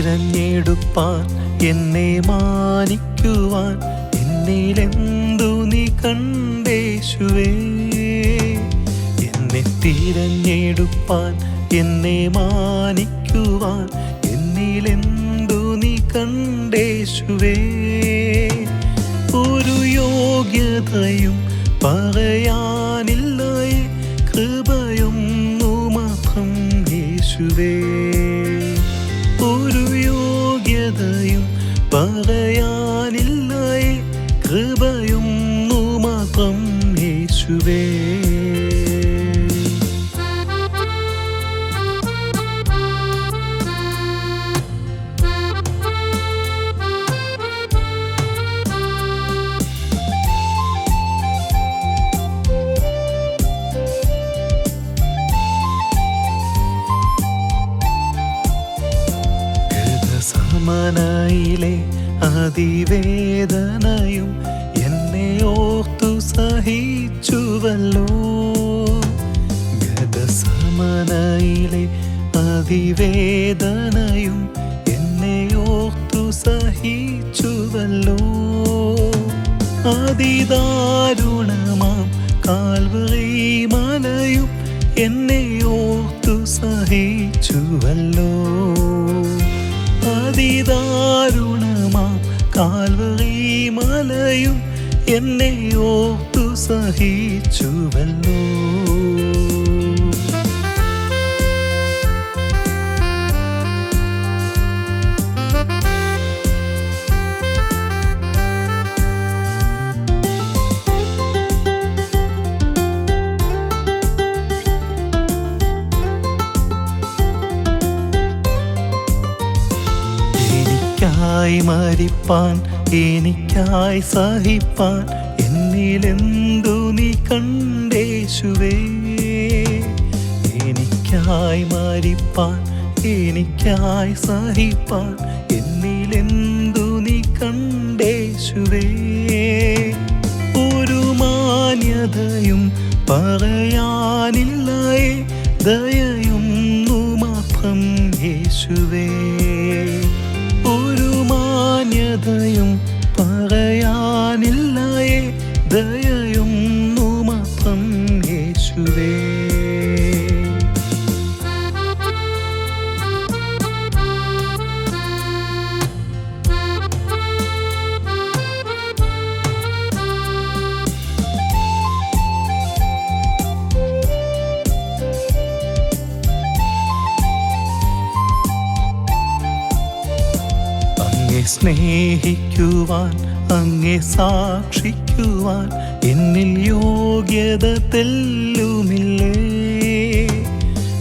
തിരഞ്ഞെടുപ്പാൻ എന്നെ മാനിക്കുവാൻ എന്നിലെന്തു നീ കണ്ടേശുവേ? എന്നെ തിരഞ്ഞെടുപ്പാൻ എന്നെ മാനിക്കുവാൻ എന്നിലെന്തു നീ കണ്ടേശുവേ? ഒരു യോഗ്യതയും പറയാനില്ലേ കൃപയൊന്നു മാത്രം യേശുവേ. പറയാനില്ലേ കൃപയൊന്നു മാത്രം യേശുവേ. സമനയിലെ അതിവേദനയും എന്നെ ഓർത്തു സഹിച്ചുവല്ലോ. ഗതസമനയിലെ അതിവേദനയും എന്നെ ഓർത്തു സഹിച്ചുവല്ലോ. അതിദാരുണമാം കാൽവറി മലയും എന്നെ ഓർത്തു സഹിച്ചുവല്ലോ. അതിദാരുണമാം കാൽവറി മലയും എന്നെ ഓർത്തു സഹിച്ചുവല്ലോ. എനിക്കായി മരിപ്പാൻ എനിക്കായി സഹിപ്പാൻ എന്നിലെന്തു നീ കണ്ടേശുവേ? എനിക്കായി മരിപ്പാൻ എനിക്കായി സഹിപ്പാൻ എന്നിലെന്തു നീ കണ്ടേശുവേ? ഒരു മാന്യതയും പറയാനില്ലേ ദയയും മാത്രം യേശുവേ. മാന്യതയും പറയാനില്ലേ സ്നേഹിക്കുവാൻ അങ്ങെ സാക്ഷിക്കുവാൻ എന്നിൽ യോഗ്യത തെല്ലുമില്ലേ?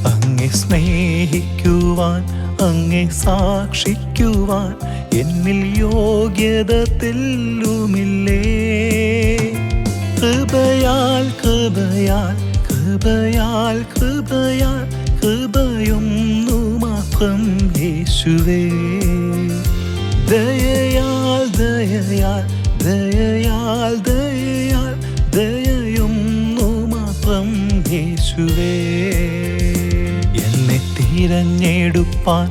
അങ്ങെ സ്നേഹിക്കുവാൻ അങ്ങെ സാക്ഷിക്കുവാൻ എന്നിൽ യോഗ്യത തെല്ലുമില്ലേ? കൃപയാൽ കൃപയാൽ കൃപയാൽ കൃപയാൽ കൃപയൊന്നു മാത്രം യേശുവേ. ദയയാൽ ദയയാൽ ദയയാൽ ദയയാൽ ദയയൊന്നു മാത്രം യേശുവേ. എന്നെ തിരഞ്ഞെടുപ്പാൻ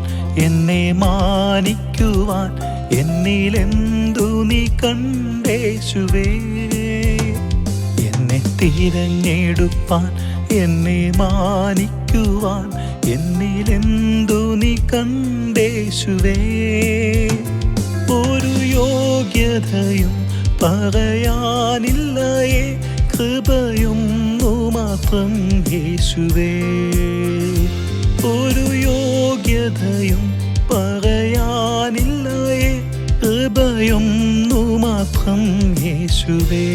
എന്നെ മാനിക്കുവാൻ എന്നിലെന്തു നീ കണ്ടേശുവേ എന്നെ തിരഞ്ഞെടുപ്പാൻ എന്നെ മാനിക്കുവാൻ എന്നിലെന്തു നീ കണ്ടേശുവേ യോഗ്യതയും പറയാനില്ലേ കൃപയും മാത്രം യേശുവേ. ഒരു യോഗ്യതയും പറയാനില്ലേ കൃപയും മാത്രം യേശുവേ.